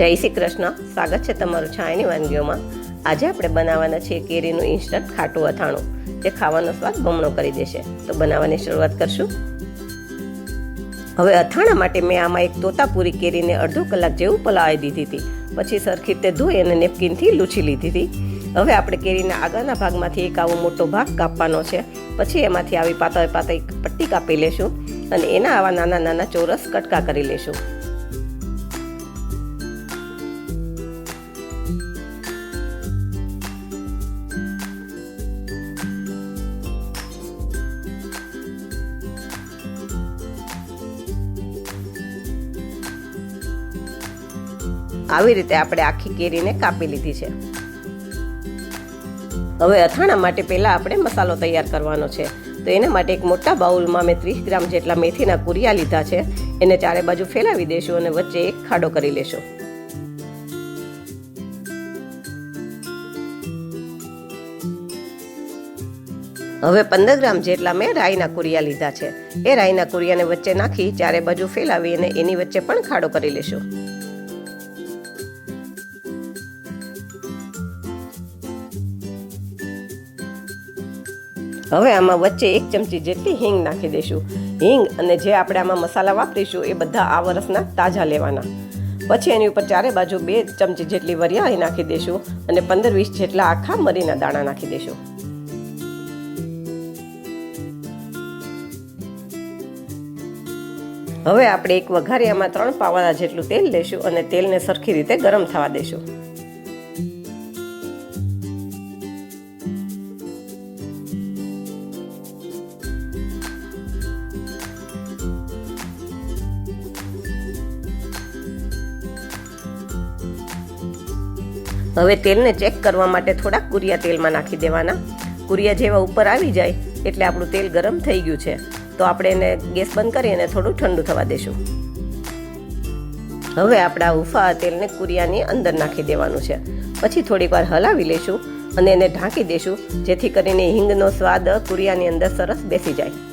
જય શ્રી કૃષ્ણ. સ્વાગત છે તમારું છાયની વાનગીઓમાં. આજે આપણે બનાવવાના છીએ કેરીનું ઇન્સ્ટન્ટ ખાટું અથાણું, જે ખાવાનો સ્વાદ બમણો કરી દેશે. તો બનાવવાની શરૂઆત કરશું. હવે અથાણા માટે મેં આમાં એક તોતાપુરી કેરીને અડધો કલાક જેવું પલાળી દીધી હતી. પછી સરખી રીતે ધોઈ અને નેપકિનથી લૂછી લીધી હતી. હવે આપણે કેરીના આગળના ભાગમાંથી એક આવો મોટો ભાગ કાપવાનો છે. પછી એમાંથી આવી પાતળી પાતળી પટ્ટી કાપી લેશું અને એના આવા નાના નાના ચોરસ કટકા કરી લેશું. આવી રીતે આપણે આખી કેરીને કાપી લીધી છે. હવે અથાણા માટે પહેલાં આપણે મસાલો તૈયાર કરવાનો છે. તો એના માટે એક મોટા બાઉલમાં મેં ત્રીસ ગ્રામ જેટલા મેથીના કુરિયા લીધા છે. એને ચારે બાજુ ફેલાવી દેશું અને વચ્ચે એક ખાડો કરી લેશું. હવે પંદર ગ્રામ જેટલા મેં રાઈના કુરિયા લીધા છે. એ રાઈના કુરિયાને વચ્ચે નાખી ચારે બાજુ ફેલાવી અને એની વચ્ચે પણ ખાડો કરી લેશું. હવે આમાં વચ્ચે એક ચમચી જેટલી હિંગ નાખી દઈશું. હિંગ અને જે આપણે આમાં મસાલા વાપરીશું એ બધા આ વરસના તાજા લેવાના. પછી એની ઉપર ચારે બાજુ બે ચમચી જેટલી વરિયાળી નાખી દઈશું અને પંદર વીસ જેટલા આખા મરીના દાણા નાખી દઈશું. હવે આપણે એક વઘારિયામાં ત્રણ પાવાના જેટલું તેલ લેશું અને તેલને સરખી રીતે ગરમ થવા દેશું હવે તેલને ચેક કરવા માટે થોડાક કુરિયા તેલમાં નાખી દેવાના. કુરિયા જેવા ઉપર આવી જાય એટલે આપણું તેલ ગરમ થઈ ગયું છે. તો આપણે એને ગેસ બંધ કરી અને થોડું ઠંડુ થવા દેશું. હવે આપણા ઉફા તેલને કુરિયાની અંદર નાખી દેવાનું છે. પછી થોડીક વાર હલાવી લેશું અને એને ઢાંકી દેશું, જેથી કરીને હિંગનો સ્વાદ કુરિયાની અંદર સરસ બેસી જાય.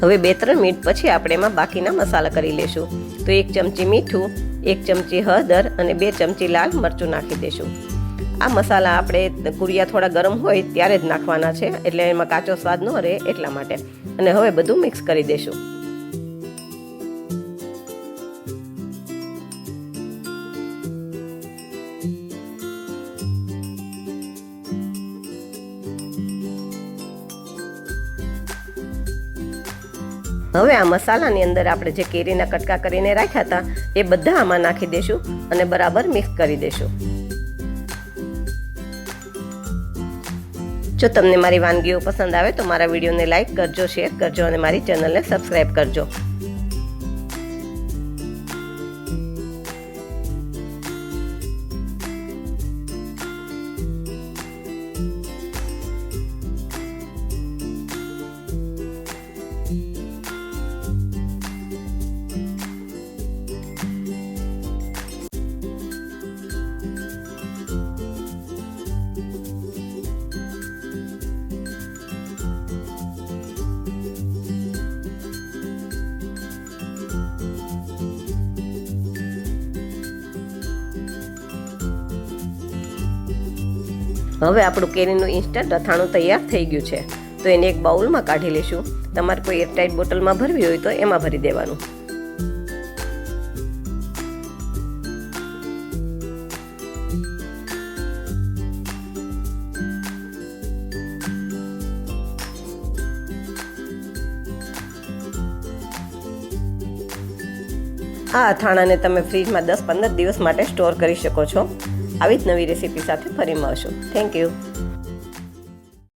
હવે બે ત્રણ મિનિટ પછી આપણે એમાં બાકીના મસાલા કરી લેશું. તો એક ચમચી મીઠું, એક ચમચી હળદર અને બે ચમચી લાલ મરચું નાખી દઈશું આ મસાલા આપણે કુરિયા થોડા ગરમ હોય ત્યારે જ નાખવાના છે, એટલે એમાં કાચો સ્વાદ ન રહે એટલા માટે. અને હવે બધું મિક્સ કરી દઈશું હવે આ મસાલાની અંદર આપણે જે કેરીના કટકા કરીને રાખ્યા હતા, એ બધા આમાં નાખી દઈશું અને બરાબર મિક્સ કરી દઈશું જો તમને મારી વાનગીઓ પસંદ આવે તો મારા વિડીયોને લાઇક કરજો, શેર કરજો અને મારી ચેનલને સબસ્ક્રાઈબ કરજો. હવે આપણું કેરીનું ઇન્સ્ટન્ટ અથાણું તૈયાર થઈ ગયું છે. તો એને એક બાઉલમાં કાઢી લેશું. તમારે કોઈ એરટાઇટ બોટલમાં ભરવી હોય તો એમાં ભરી દેવાનું. આ અથાણાને તમે ફ્રીજમાં દસ પંદર દિવસ માટે સ્ટોર કરી શકો છો. આવી જ નવી રેસીપી સાથે ફરી મળશું. Thank you